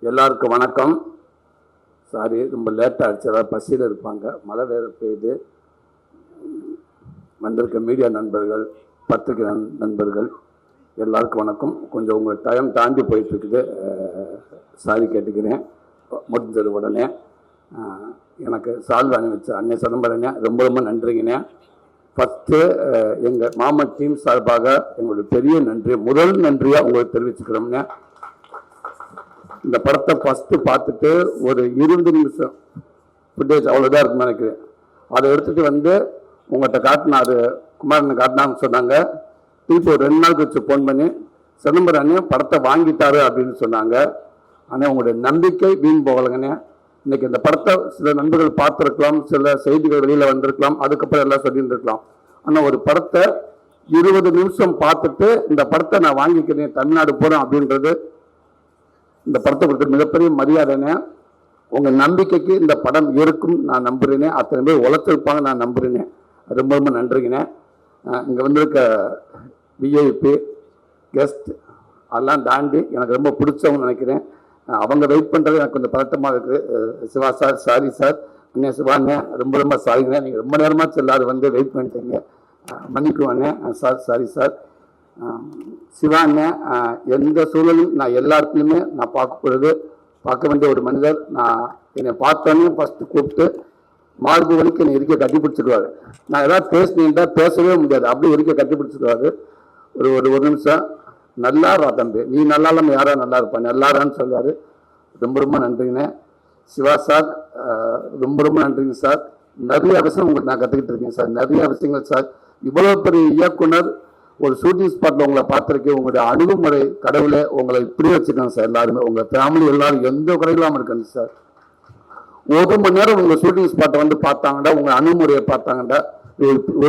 எல்லாருக்கும் வணக்கம். சாரி ரொம்ப லேட்டாக ஆச்சு அதாவது பசியில் இருப்பாங்க. மழை வேறு பெய்யுது. வந்திருக்க மீடியா நண்பர்கள் பத்திரிகை நண்- நண்பர்கள் எல்லாருக்கும் வணக்கம். கொஞ்சம் உங்கள் டைம் தாண்டி போயிட்டுருக்குது. சாரி கேட்டுக்கிறேன். முடிஞ்சது உடனே. எனக்கு சால்வ் அனுப்பிச்சு அன்னை சிதம்பரனே ரொம்ப ரொம்ப நன்றிங்கண்ணே. ஃபஸ்ட்டு எங்கள் மாமன் டீம் சார்பாக எங்களுடைய பெரிய நன்றி முதல் நன்றியாக உங்களுக்கு தெரிவிச்சுக்கிறோம்னே இந்த படத்தை ஃபஸ்ட்டு பார்த்துட்டு ஒரு இருபது நிமிஷம் ஃபுட்டேஜ் அவ்வளோதான் இருக்குன்னு நினைக்கிறேன். அதை எடுத்துட்டு வந்து உங்கள்கிட்ட காட்டினா அது குமாரனை காட்டினான்னு சொன்னாங்க. திருப்பி ஒரு ரெண்டு நாள் கழிச்சு ஃபோன் பண்ணி சிதம்பரம் அண்ணன் படத்தை வாங்கிட்டாரு அப்படின்னு சொன்னாங்க. ஆனால் உங்களுடைய நம்பிக்கை வீண் போகலைங்கண்ணே. இன்னைக்கு இந்த படத்தை சில நண்பர்கள் பார்த்துருக்கலாம் சில செய்திகள் வெளியில் வந்திருக்கலாம் அதுக்கப்புறம் எல்லாம் சொல்லியிருந்துருக்கலாம். ஆனால் ஒரு படத்தை இருபது நிமிஷம் பார்த்துட்டு இந்த படத்தை நான் வாங்கிக்கிறேன் தமிழ்நாடு போகிறேன் அப்படின்றது இந்த படத்தை கொடுத்த மிகப்பெரிய மரியாதைனே உங்கள் நம்பிக்கைக்கு இந்த படம் இருக்கும் நான் நம்புகிறேனே அத்தனை பேர் உழைச்சிருப்பாங்க நான் நம்புகிறேனே ரொம்ப ரொம்ப நன்றிங்கண்ணே. இங்கே வந்திருக்க விஐபி கெஸ்ட் அதெல்லாம் தாண்டி எனக்கு ரொம்ப பிடிச்சவங்க நினைக்கிறேன். அவங்க வெயிட் பண்ணுறது எனக்கு கொஞ்சம் பதட்டமாக இருக்குது. சிவா சார் சாரி சார் அண்ணே சிவாண்ணே ரொம்ப ரொம்ப சாரிங்க நீங்கள் ரொம்ப நேரமாக எல்லாரும் வந்து வெயிட் பண்ணிட்டீங்க. மன்னிக்குவாங்க சார் சாரி சார் சிவா அண்ணன் எந்த சூழலும் நான் எல்லாருக்குமே நான் பார்க்கப்படுது பார்க்க வேண்டிய ஒரு மனிதர். நான் என்னை பார்த்தோன்னே ஃபஸ்ட்டு கூப்பிட்டு மார்பு வலிக்கு என்னை இருக்க கட்டி பிடிச்சிடுவாரு நான் ஏதாவது பேசினீங்கன்னா பேசவே முடியாது. அப்படியே இருக்க கட்டி பிடிச்சிடுவாரு ஒரு ஒரு ஒரு நிமிஷம். நல்லா இருப்பா தம்பி. நீ நல்லா இல்லாமல் யாரா நல்லா இருப்பா? நல்லாரான்னு சொல்லுவார். ரொம்ப ரொம்ப நன்றிங்கண்ணே சிவா சார் ரொம்ப ரொம்ப நன்றிங்க சார். நிறைய விஷயம் உங்களுக்கு நான் கற்றுக்கிட்டு இருக்கேன் சார். நிறைய விஷயங்கள் சார். இவ்வளோ பெரிய இயக்குனர் ஒரு ஷூட்டிங் ஸ்பாட்ல உங்களை பார்த்துருக்கேன். உங்களுடைய அணுகுமுறை கடவுளை உங்களை இப்படி வச்சுக்கணும் சார் எல்லாருமே. உங்க ஃபேமிலி எல்லாரும் எந்த குறையில்லாம இருக்கணும் சார். ஒரு மணி நேரம் உங்க ஷூட்டிங் ஸ்பாட்டை வந்து பார்த்தாங்கடா உங்க அணுகுமுறையை பார்த்தாங்கடா.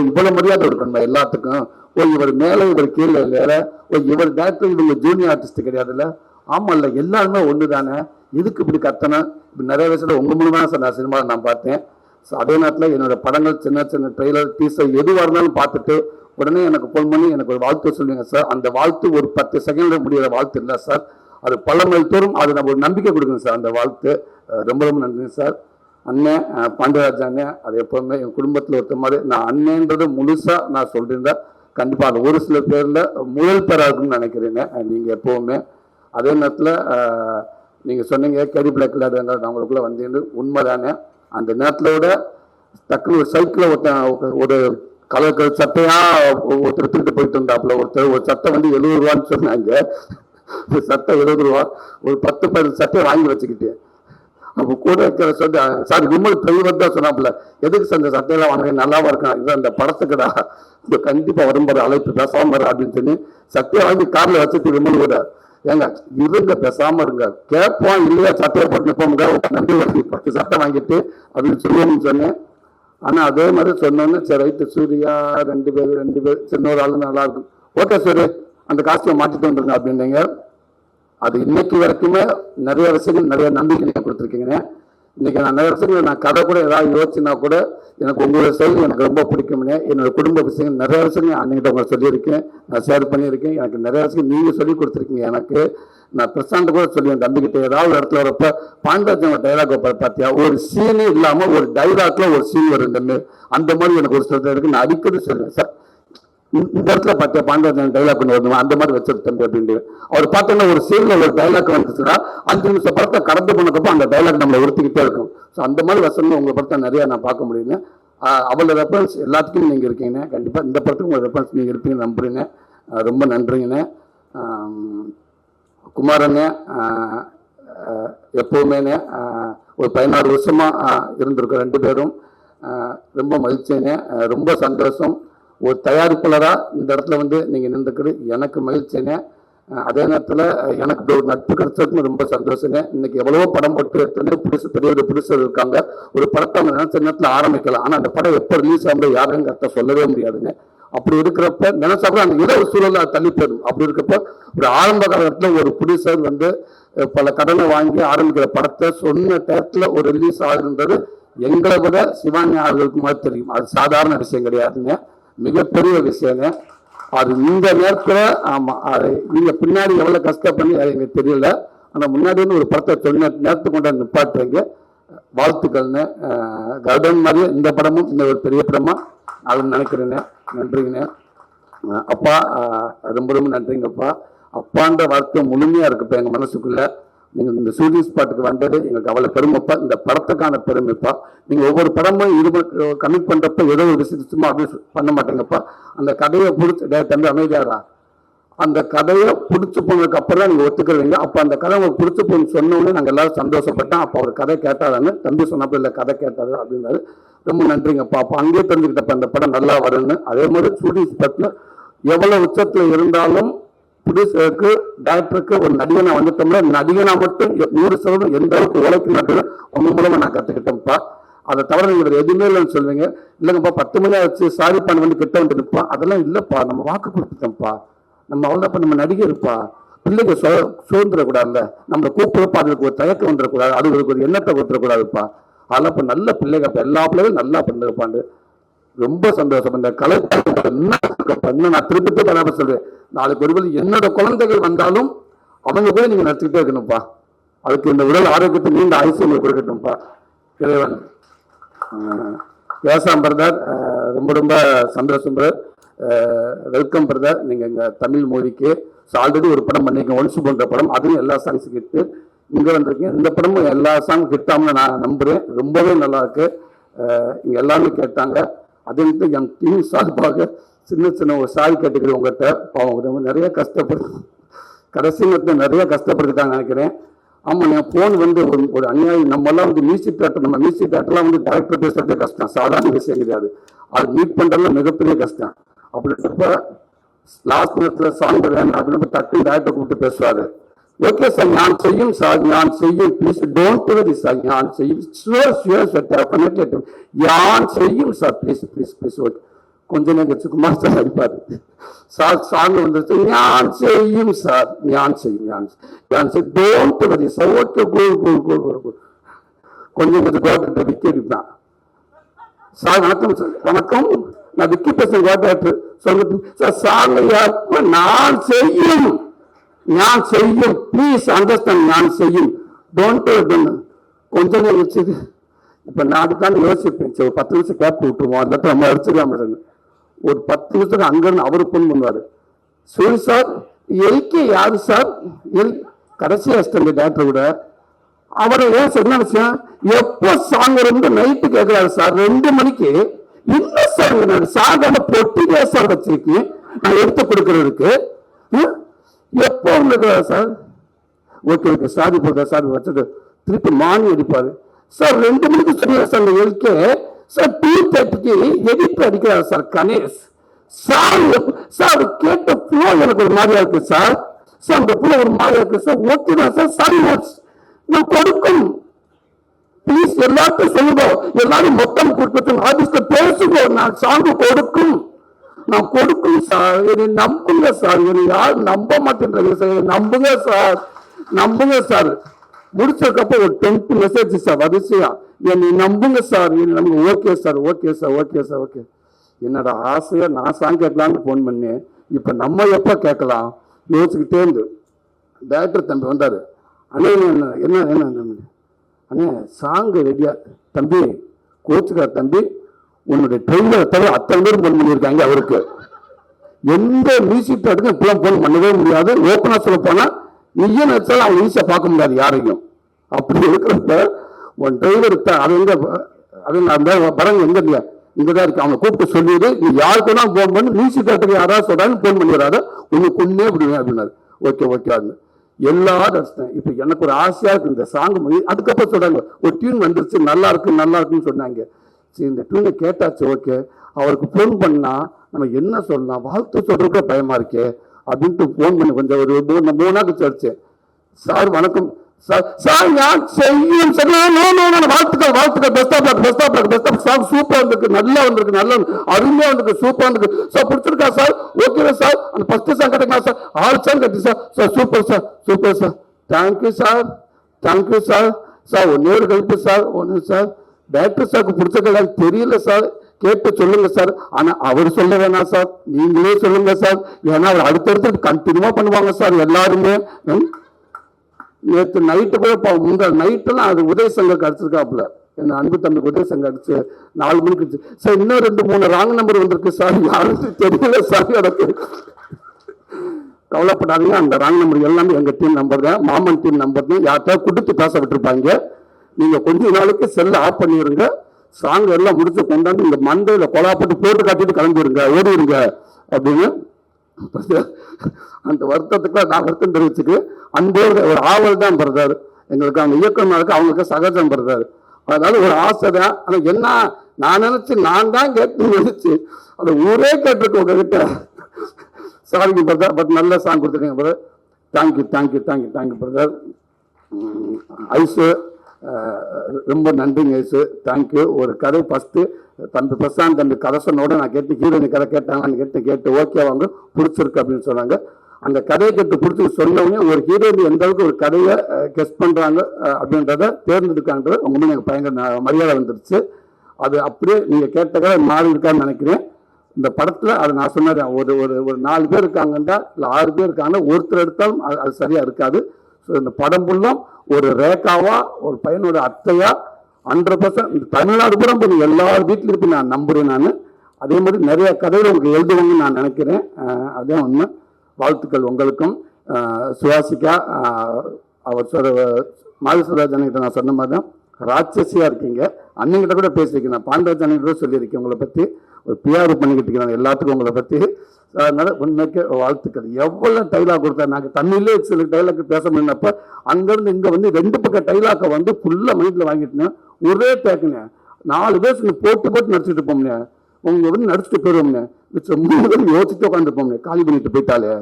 இவ்வளவு மரியாதை இருக்கணும் எல்லாத்துக்கும்? ஓ இவர் மேல இவர் கீழே இல்ல ஓ இவர் டேரக்டர் இவங்க ஜூனியர் ஆர்டிஸ்ட் கிடையாதுல்ல. ஆமா இல்ல எல்லாருமே ஒன்று தானே எதுக்கு இப்படி கத்தணும்? இப்படி நிறைய விஷயத்துல உங்க மூலமா சார் நான் சினிமாவில் நான் பார்த்தேன். ஸோ அதே நேரத்தில் என்னோட படங்கள் சின்ன சின்ன ட்ரெய்லர் டீசர் எதுவாக இருந்தாலும் பார்த்துட்டு உடனே எனக்கு ஃபோன் பண்ணி எனக்கு ஒரு வாழ்த்து சொல்லுங்க சார் அந்த வாழ்த்து ஒரு பத்து செகண்ட்ல முடியிற வாழ்த்து இல்லை சார் அது பல மைல் தோறும் அது நம்ம ஒரு நம்பிக்கை கொடுக்குங்க சார் அந்த வாழ்த்து. ரொம்ப ரொம்ப நன்றிங்க சார் அண்ணன் பாண்டியராஜ் அண்ணன் அது எப்போவுமே என் குடும்பத்தில் ஒருத்த மாதிரி. நான் அண்ணன்றது முழுசாக நான் சொல்லியிருந்தேன் கண்டிப்பாக அது ஒரு சில பேரில் முதல் பேராக இருக்கும்னு நினைக்கிறேங்க. நீங்கள் எப்போவுமே அதே நேரத்தில் நீங்கள் சொன்னீங்க கேடி பிளாக் விளையாடுறாங்க நான் உங்களுக்குள்ள வந்தேன்னு உண்மைதானே? அந்த நேரத்தில் விட டக்குனு ஒரு சைக்கிளில் ஒருத்தன் ஒரு கலர் கலர் சட்டையா ஒருத்தர் திருட்டு போயிட்டு இருந்தாப்புல ஒருத்தர் ஒரு சட்டை வந்து எழுபது ரூபான்னு சொன்னாங்க. ஒரு சட்டை எழுபது ரூபா ஒரு பத்து பதினஞ்சு சட்டையை வாங்கி வச்சுக்கிட்டு. அப்போ கூட இருக்கிற சொன்ன சார் விமல் டிரைவர் தான் சொன்னாப்புல. எதுக்கு சார் இந்த சட்டையெல்லாம் வாங்க நல்லாவா இருக்கான் இது அந்த படத்துக்குடா. இப்போ கண்டிப்பாக வரும்போது அழைப்பு பேசாமல் அப்படின்னு சொல்லி சட்டையை வாங்கி காரில் வச்சுட்டு விமல் கூட ஏங்க இருங்க பேசாம இருங்க. கேட்போம் இல்லையா சட்டையை போட்டு போங்க நன்றி வாங்கி பத்து சட்டை வாங்கிட்டு அப்படின்னு சொல்லுவோம்னு சொன்னேன். ஆனால் அதே மாதிரி சொன்னோன்னு சரி ரைட்டு சூர்யா ரெண்டு பேர் ரெண்டு பேர் சின்ன ஒரு ஆளு நல்லா இருக்கும். ஓகே சார் அந்த காஸ்டியூம் மாற்றிட்டு வந்துருங்க அப்படின்னீங்க. அது இன்னைக்கு வரைக்குமே நிறைய விஷயங்கள் நிறைய நம்பிக்கை நீங்கள் கொடுத்துருக்கீங்க. இன்னைக்கு நான் நிறைய நான் கதை கூட ஏதாவது யோசிச்சுனா கூட எனக்கு உங்களோட செயல் எனக்கு ரொம்ப பிடிக்கும்னு என்னோட குடும்ப விஷயம் நிறைய விஷயங்கள் அன்னைக்கிட்ட உங்களை சொல்லியிருக்கேன். நான் ஷேர் பண்ணியிருக்கேன். எனக்கு நிறைய விஷயம் நீங்கள் சொல்லி கொடுத்துருக்கீங்க எனக்கு. நான் பிரசாந்த் கூட சொல்லி என் தம்பிக்கிட்ட ஏதாவது ஒரு இடத்துல வரப்ப பாண்டவன் டைலாக் பார்த்தியா ஒரு சீனே இல்லாமல் ஒரு டைலாக்ல ஒரு சீன் வரும் அந்த மாதிரி எனக்கு ஒரு சில இருக்கு நான் அடிக்கடி சொல்லுவேன் சார் இந்த இடத்துல பார்த்த பாண்டவன் டைலாக் ஒன்று வருமா அந்த மாதிரி வச்சிரு தம்பி அப்படின்ட்டு அவர் பார்த்தோன்னா ஒரு சீன்ல ஒரு டைலாக் வந்துச்சுன்னா அஞ்சு நிமிஷம் படத்தை கடந்து போனதுக்கப்புறம் அந்த டைலாக் நம்மளை உறுத்திக்கிட்டே இருக்கும். ஸோ அந்த மாதிரி வசனம் உங்கள் படத்தை நிறையா நான் பார்க்க முடியுங்க. அவ்வளோ அவளோட ரெஃபரன்ஸ் எல்லாத்துக்கும் நீங்கள் இருக்கீங்க. கண்டிப்பாக இந்த படத்துக்கு ஒரு ரெஃபரன்ஸ் நீங்கள் இருப்பீங்க நம்புறீங்க. ரொம்ப நன்றிங்கண்ணே குமாரண்ணே எப்போவுமேனே ஒரு பதினாறு வருஷமாக ஆஹ் இருந்திருக்கோம் ரெண்டு பேரும். ரொம்ப மகிழ்ச்சிங்க. ரொம்ப சந்தோஷம். ஒரு தயாரிப்பாளராக இந்த இடத்துல வந்து நீங்கள் நின்றுக்குது எனக்கு மகிழ்ச்சிங்க. அதே நேரத்தில் எனக்கு இப்படி ஒரு நட்பு கிடைச்சதுக்கும் ரொம்ப சந்தோஷங்க. இன்னைக்கு எவ்வளவோ படம் போட்டு எத்தனையோ புதுசு பெரிய ஒரு புதுசர் இருக்காங்க. ஒரு படத்தை அவங்க நினைச்ச நேரத்தில் ஆரம்பிக்கலாம். ஆனால் அந்த படம் எப்போ ரிலீஸ் ஆகும்போது யாருங்கிறத சொல்லவே முடியாதுங்க. அப்படி இருக்கிறப்ப நினைச்சா கூட அந்த இரவு சூழல்ல தள்ளி போயிடும். அப்படி இருக்கிறப்ப ஒரு ஆரம்ப காலகட்டத்தில் ஒரு புடிசர் வந்து பல கடனை வாங்கி ஆரம்பிக்கிற படத்தை சொன்ன டயத்துல ஒரு ரிலீஸ் ஆகுன்றது எங்களை விட சிவானி ஆளுகளுக்கு மாதிரி தெரியும். அது சாதாரண விஷயம் கிடையாதுங்க. மிகப்பெரிய விஷயங்க. அது இந்த நேரத்தில் ஆமா அது நீங்க பின்னாடி எவ்வளவு கஷ்டப்பண்ணி அது எங்களுக்கு தெரியல. ஆனால் முன்னாடி வந்து ஒரு படத்தை தொழில்நுட்ப நேரத்துக்கு கொண்டாந்து நிப்பாட்டுறீங்க. வாழ்த்துக்கள்னு கர்டன் மாதிரியே இந்த படமும் இந்த ஒரு பெரிய படமா நான் நினைக்கிறேன்னு நன்றிங்கண்ணே அப்பா ரொம்ப ரொம்ப நன்றிங்கப்பா. அப்பான்ற வார்த்தை முழுமையா இருக்குப்பா எங்க மனசுக்குள்ள. நீங்கள் இந்த சூரிய ஸ்பாட்டுக்கு வந்தது எங்களுக்கு அவ்வளோ பெருமைப்பா இந்த படத்துக்கான பெருமைப்பா. நீங்கள் ஒவ்வொரு படமும் இது கமிட் பண்ணுறப்ப ஏதோ ஒரு விஷயம் சும்மா அப்படி பண்ண மாட்டேங்கப்பா. அந்த கதையை பிடிச்சி டேய் தம்பி அமைதியாரா அந்த கதையை பிடிச்சி போனதுக்கு அப்புறம் தான் நீங்கள் ஒத்துக்கிறீங்க. அப்போ அந்த கதை உங்களுக்கு பிடிச்சி போன்னு சொன்ன நாங்கள் எல்லாரும் சந்தோஷப்பட்டோம். அப்போ அவர் கதை கேட்டாரான்னு தம்பி சொன்னப்போ இல்லை கதை கேட்டாரு அப்படின்னாரு. ரொம்ப நன்றிங்கப்பா. அப்போ அங்கேயே தெரிஞ்சுக்கிட்டப்ப அந்த படம் நல்லா வரும்னு. அதே மாதிரி ஷூட்டிங் ஸ்பாட்ல எவ்வளோ உச்சத்தில் இருந்தாலும் ப்ரொடியூசருக்கு டேரக்டருக்கு ஒரு நடிகனா வந்துட்டோம்னா நடிகனா மட்டும் நூறு சதவீதம் எந்த அளவுக்கு உழைக்கணும் உங்க மூலமா நான் கத்துக்கிட்டேன்ப்பா. அதை தவிர நீங்க வேற எதுவுமே இல்லைன்னு சொல்லுவீங்க. இல்லைங்கப்பா பத்து மணி ஆச்சு சாரி பண்ண வந்து கிட்ட வந்து நிற்போம் அதெல்லாம் இல்லப்பா நம்ம வாக்கு கொடுத்துட்டோம்ப்பா. நம்ம அவ்வளோப்பா நம்ம நடிகர்ப்பா பிள்ளைங்க சோ சோர்ந்துடக்கூடாதுல்ல நம்மளை கூப்பிடுறப்ப அதுக்கு ஒரு தயக்கம் வந்துடக்கூடாது அதுகளுக்கு ஒரு எண்ணத்தை கொடுத்துடக்கூடாதுப்பா. அதெல்லாம் இப்போ நல்ல பிள்ளைங்க இப்போ எல்லா பிள்ளைகளும் நல்லா பண்ணிருப்பாண்டு. ரொம்ப சந்தோஷம். இந்த கலை என்ன நான் திருப்பி திருப்பி அதான் சொல்றேன். நாளைக்கு ஒருவேளை என்னோட குழந்தைகள் வந்தாலும் அவங்க கூட நீங்க நடிச்சுக்கிட்டே இருக்கணும்ப்பா. அதுக்கு இந்த உடல் ஆரோக்கியத்தை நீண்ட ஆயுசு உங்களுக்கு கொடுக்கட்டும்ப்பா. இறைவன். விவசாயம் பிரதர் ரொம்ப ரொம்ப சந்தோஷம் பிரதர். Welcome brother. நீங்க எங்க தமிழ் மொழிக்கு ஆல்ரெடி ஒரு படம் பண்ணிருக்கீங்க. ஒன்சு போன்ற படம். அதுவும் எல்லா சாங்ஸ் கிட்டு இங்க வந்திருக்கீங்க. இந்த படமும் எல்லா சாங் கிட்டாமல் நான் நம்புறேன். ரொம்பவே நல்லா இருக்கு. அஹ், இங்க எல்லாமே கேட்டாங்க. அதே மாதிரி என் டீம் சார்பாக சின்ன சின்ன ஒரு சாரி கேட்டுக்கிறேன் உங்கள்கிட்ட பாவம் ரொம்ப நிறைய கஷ்டப்படு கடைசி நேரத்தில் நிறைய கஷ்டப்பட்டுருக்காங்க நினைக்கிறேன். ஆமாம் என் ஃபோன் வந்து ஒரு ஒரு அநியாயம் நம்ம வந்து மியூசிக் தேட்டர் நம்ம மியூசிக் தேட்டர்லாம் வந்து டேரக்டர் பேசுறது கஷ்டம் சாதாரண விஷயம் கிடையாது. அது மீட் பண்ணுறதுல மிகப்பெரிய கஷ்டம். அப்படின்றப்ப லாஸ்ட் நேரத்தில் சாங் வேணும் அப்படின்னு தட்டி டேரக்டர் கூப்பிட்டு பேசுவார். ஓகே சார் நான் செய்யும் சார் நான் செய்யும் ப்ளீஸ் டோன்ட் வரி சார் நான் செய்யும். ஷுவர் ஷுவர் சார் டெஃபினெட்லி யான் செய்யும் sir please please please okay கொஞ்ச நேரம் சுகுமார் சார் அடிப்பார். சார் சாங் வந்துருச்சு. ஞான் செய்யும் சார் ஞான் செய்யும் ஞான் செய்யும் டோன்ட் வரி சார் ஓகே கோல் கோல் கோல் கோல் கொஞ்சம் கொஞ்சம் கோட்டை விக்கி அடிப்பான். சார் வணக்கம் சார். வணக்கம். நான் விக்கி பேசுகிறேன் கோட்டை சொல்லுங்க சார் சாங் நான் செய்யும். ഞാൻ ചെയ്യും പ്ലീസ് അണ്ടർസ്റ്റാൻഡ് ഞാൻ ചെയ്യും டோன்ட் கொஞ்ச நேரம் வச்சது இப்ப நான் அதுக்கான யோசிப்பேன் சரி ஒரு பத்து நிமிஷம் கேப் விட்டுருவோம் இல்லாட்டி நம்ம அடிச்சிடலாம் மேடம் ஒரு பத்து நிமிஷத்துக்கு அங்கிருந்து அவரு ஃபோன் பண்ணுவாரு சரி சார் எல்கே யாரு சார் எல் கடைசி அசிஸ்டன்ட் டேரக்டர் கூட அவரை ஏன் சார் என்ன விஷயம் எப்போ சாங் இருந்து நைட்டு கேட்கிறாரு சார் ரெண்டு மணிக்கு என்ன சார் சாதாரண பொட்டிலே சார் வச்சிருக்கீங்க நான் எடுத்து கொடுக்கறதுக்கு ஹம்? எப்போ உங்களுக்கு சார்? ஓகே ஓகே சாரி போட்டா சார் வச்சுட்டு திருப்பி மானி அடிப்பாரு. சார் ரெண்டு மணிக்கு சொல்லுவார் சார் அந்த எல்கே சார் டூ தேர்ட்டிக்கு எடிட் அடிக்கிறார் சார் கணேஷ். சார் சார் கேட்ட ஃப்ளோ எனக்கு ஒரு மாதிரியா இருக்கு சார். சார் அந்த ஃப்ளோ ஒரு மாதிரியா இருக்கு சார். ஓகே தான் சார் சாரி நான் கொடுக்கும் ப்ளீஸ் எல்லாருக்கும் சொல்லுங்க. எல்லாரும் மொத்தம் கொடுக்கட்டும். ஆபீஸ்ல பேசுங்க. நான் சாங்கு கொடுக்கும் நான் கொடுக்கும் சார் என்னை நம்புங்க சார். என்னை யாரும் நம்ப மாட்டேன்றாங்க சார்? நம்புங்க சார். நம்புங்க சார். முடிச்சதுக்கப்புறம் ஒரு டென்த் மெசேஜ் சார் வரிசையா. என்னை நம்புங்க சார். என்னை நம்புங்க. Okay sir okay sir okay sir okay என்னோட ஆசையை? நான் சாங் கேட்கலான்னு ஃபோன் பண்ணேன். இப்போ நம்ம எப்போ கேட்கலாம்? யோசிச்சுக்கிட்டே இருந்து. டேரக்டர் தம்பி வந்தார். அண்ணே என்ன என்ன என்ன அண்ணே? சாங்கு ரெடியா தம்பி கோச்சுக்கார் தம்பி உன்னுடைய ட்ரெயிலரை தவிர அத்தனை பேர் ஃபோன் பண்ணியிருக்காங்க அவருக்கு. எந்த மியூசிக் பாட்டுக்கும் இப்பெல்லாம் ஃபோன் பண்ணவே முடியாது. ஓப்பனாக சொல்ல போனால் நீயே நினைச்சாலும் அவங்க ஈஸியாக பார்க்க முடியாது யாரையும். அப்படி இருக்கிறப்ப உன் டிரைவர் அது எங்க அது அந்த படம் எங்க இல்லையா? இங்கதான் இருக்கு. அவங்க கூப்பிட்டு சொல்லிடு. நீ யாருக்கு தான் ஃபோன் பண்ணி. மியூசிக் பாட்டுக்கு யாராவது சொல்கிறாங்க ஃபோன் பண்ணிடுறாரு. உனக்கு கொன்னே விடுவேன் அப்படின்னாரு. ஓகே ஓகே அது. எல்லா ரசித்தேன் இப்போ எனக்கு ஒரு ஆசையாக இருக்கு. இந்த சாங் அதுக்கப்புறம் சொல்கிறாங்க ஒரு டியூன் வந்துருச்சு. நல்லா இருக்கு நல்லா இருக்குன்னு சொன்னாங்க. சரி இந்த டியூனை கேட்டாச்சு ஓகே அவருக்கு ஃபோன் பண்ணால் நம்ம என்ன சொல்லலாம்? வாழ்த்து சொல்கிறதுக்கு பயமாக இருக்கே அப்படின்ட்டு ஃபோன் பண்ணி கொஞ்சம் ஒரு மூணு மூணு நாள் கழிச்சு சார் வணக்கம். சார் சார் நான் செய்யும் சார் நோ நோ வாழ்த்துக்கள் வாழ்த்துக்கள். Best of luck best of sir சூப்பராக இருந்திருக்கு நல்லா வந்திருக்கு நல்லா அருமையாக வந்திருக்கு சூப்பராக வந்திருக்கு. சார் பிடிச்சிருக்கா சார்? ஓகேவா சார். அந்த ஃபஸ்ட்டு சார் கட்டுங்களா சார்? ஆல் சார் கட்டி sir. Sir super sir super sir. Thank you sir thank you sir sir ஒன்னே ஒரு கழிப்பு சார் ஒன்று சார். டாக்டர் சாருக்கு பிடிச்ச தெரியல சார். கேட்டு சொல்லுங்க சார். ஆனா அவர் சொல்ல வேணாம் சார். நீங்களே சொல்லுங்க சார். ஏன்னா அவர் அடுத்தடுத்து கண்டினியூவா பண்ணுவாங்க சார் எல்லாருமே. நேற்று நைட்டு கூட பா- முந்தா நைட்டெல்லாம் அது உதய சங்கருக்கு அடிச்சிருக்காப்புல என் அன்பு தம்பி உதய சங்கம் அடிச்சு நாலு மணிக்கு சார் இன்னும் ரெண்டு மூணு ராங் நம்பர் வந்திருக்கு சார். யாருக்கு தெரியல சார் எனக்கு. கவலைப்படாதீங்க. அந்த ராங் நம்பர் எல்லாமே எங்க டீம் நம்பர் தான். மாமன் டீம் நம்பர் தான். யார்கிட்ட கொடுத்து பேச விட்டுருப்பாங்க. நீங்க கொஞ்ச நாளைக்கு செல்ல ஆஃப் பண்ணிடுங்க சாங் எல்லாம் முடிச்சு கொண்டாந்து இந்த மண்டையில கொலாப்பட்டு போட்டு காட்டிட்டு கிளம்பிடுங்க ஓடிடுங்க அப்படின்னு அந்த வருத்தத்துக்கு நான் வருத்தம் தெரிவிச்சுக்கு அன்போடு ஒரு ஆவல் தான் பிறந்தாரு எங்களுக்கு அவங்க இயக்குனருக்கு அவங்களுக்கு சகஜம் பிறந்தாரு அதனால ஒரு ஆசை தான். ஆனா என்ன நான் நினைச்சு நான் தான் கேட்டு நினைச்சு அந்த ஊரே கேட்டிருக்கு உங்ககிட்ட. சாரிங்க பிரதர் பட் நல்ல சாங் கொடுத்துருக்கீங்க brother thank you thank you thank you thank you brother Aishu ரொம்ப நன்றிங்க ஐஸு தேங்க்யூ ஒரு கதை ஃபஸ்ட்டு தம்பி பிரசாந்த் தம்பி கதை சொன்னோட நான் கேட்டு ஹீரோயின் கதை கேட்டாங்கன்னு கேட்டு கேட்டு ஓகே பிடிச்சிருக்கு அப்படின்னு சொன்னாங்க. அந்த கதையை கேட்டு பிடிச்சி சொன்னவங்க ஒரு ஹீரோயின் எந்த அளவுக்கு ஒரு கதையை கெஸ் பண்ணுறாங்க அப்படின்றத தேர்ந்தெடுக்கான்றது உங்க மேல எனக்கு பயங்கர மரியாதை வந்துருச்சு. அது அப்படியே நீங்கள் கேட்ட கதை மாறி இருக்கான்னு நினைக்கிறேன். இந்த படத்தில் அது நான் சொன்னேன் ஒரு ஒரு ஒரு நாலு பேர் இருக்காங்கன்னா இல்லை ஆறு பேர் இருக்காங்கன்னா ஒருத்தர் எடுத்தாலும் அது அது இருக்காது. ஸோ இந்த படம் ஃபுல்லும் ஒரு ரேகாவா ஒரு பையனோட அத்தையா ஹண்ட்ரட் பர்சன்ட் தமிழ்நாடு கூட போய் எல்லார் வீட்லையும் இருப்பேன் நான் நம்புறேன் நான். அதே மாதிரி நிறைய கதைகள் உங்களுக்கு எழுதுவாங்கன்னு நான் நினைக்கிறேன். அதே அதான் உண்மை. வாழ்த்துக்கள் உங்களுக்கும். சுவாசிக்கா அவர் சொல்ற மாதேஸ்வரராஜன் நான் சொன்ன மாதிரி தான் ராட்சசியா இருக்கீங்க. அண்ணங்கிட்ட கூட பேசியிருக்கேன். நான் பாண்டவராஜன் கூட சொல்லியிருக்கேன் உங்களை பற்றி பிஆர் பண்ணிக்கிட்டு இருக்கிறேன் எல்லாத்துக்கும் உங்களை பற்றி அதனால உண்மைக்கு வாழ்த்துக்கள். எவ்வளோ டைலாக் கொடுத்தா நாங்கள் தமிழ்லே சில டைலாக் பேச முடியினப்ப அங்கேருந்து இங்கே வந்து ரெண்டு பக்கம் டைலாக்கை வந்து ஃபுல்லாக மைண்டில் வாங்கிட்டேன் ஒரே டேக்குங்க நாலு பேர் போட்டு போட்டு நடிச்சுட்டு போம்னே உங்க வந்து நடிச்சுட்டு போயிடுவோம்னே மிச்சம் மூணு பேரும் யோசிச்சுட்டு உட்காந்துருப்போம்னே காலி பண்ணிட்டு போயிட்டாலே.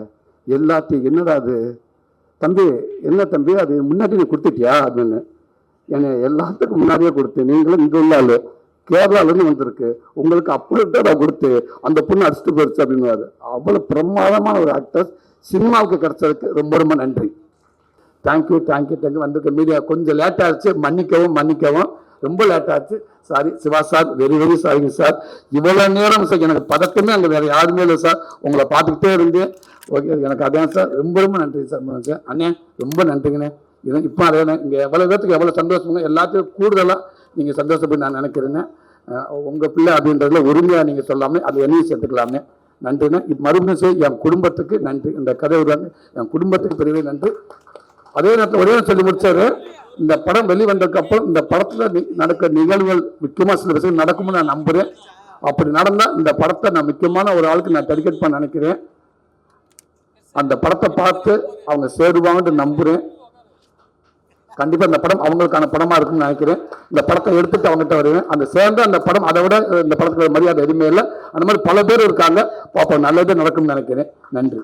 எல்லாத்தையும் என்னடா அது? தம்பி என்ன தம்பி? அது முன்னாடி நீ கொடுத்துட்டியா? அப்படின்னு. என்னை எல்லாத்துக்கும் முன்னாடியே கொடுத்து நீங்களும் இங்கே உள்ள ஆளு. கேரளாலேருந்து வந்திருக்கு. உங்களுக்கு அப்படியே கொடுத்து அந்த பொண்ணு அடிச்சுட்டு போயிடுச்சு அப்படின்னு அவ்வளோ பிரமாதமான ஒரு ஆக்டர்ஸ் சினிமாவுக்கு கிடைச்சதுக்கு ரொம்ப ரொம்ப நன்றி. Thank you thank you thank you வந்திருக்க மீடியா கொஞ்சம் லேட் ஆச்சு மன்னிக்கவும் மன்னிக்கவும். ரொம்ப லேட் ஆச்சு. Sorry Siva sir very very சாரிங்க சார் இவ்வளோ நேரம் சார் எனக்கு பதக்கமே அங்கே வேறு யாருமே இல்லை சார் உங்களை பார்த்துக்கிட்டே இருந்தேன். ஓகே எனக்கு அதான் சார் ரொம்ப ரொம்ப நன்றி சார் அண்ணே ரொம்ப நன்றிங்கண்ணே. இப்போ அதே இங்கே எவ்வளோ பேர்த்துக்கு எவ்வளோ சந்தோஷமாக எல்லாத்தையும் கூடுதலாக நீங்கள் சந்தோஷப்பட்டு நான் நினைக்கிறேன்னு உங்கள் உங்க பிள்ளை அப்படின்றதுல உரிமையாக நீங்கள் சொல்லாமே அது என்னையும் சேர்த்துக்கலாமே நன்றிண்ணே. இப்போ மறுபடியும் சரி என் குடும்பத்துக்கு நன்றி. இந்த கதை உருவாங்க என் குடும்பத்துக்கு பெரிய நன்றி. அதே நேரத்தில் ஒரே சொல்லி முடிச்சாரு. இந்த படம் வெளிவந்ததுக்கு அப்புறம் இந்த படத்துல நடக்க நடக்கிற நிகழ்வுகள் முக்கியமா சில விஷயம் நடக்கும்னு நான் நம்புறேன். அப்படி நடந்தா இந்த படத்தை நான் முக்கியமான ஒரு ஆளுக்கு நான் டெடிகேட் பண்ண நினைக்கிறேன். அந்த படத்தை பார்த்து அவங்க சேருவாங்கன்னு நம்புறேன். கண்டிப்பா இந்த படம் அவங்களுக்கான படமா இருக்கும்னு நினைக்கிறேன். இந்த படத்தை எடுத்துட்டு அவங்ககிட்ட வருவேன். அந்த சேர்ந்து அந்த படம் அதை விட இந்த படத்துக்கு மரியாதை எதுவுமே இல்லை. அந்த மாதிரி பல பேர் இருக்காங்க. பாப்போம் நல்லதே நடக்கும்னு நினைக்கிறேன். நன்றி.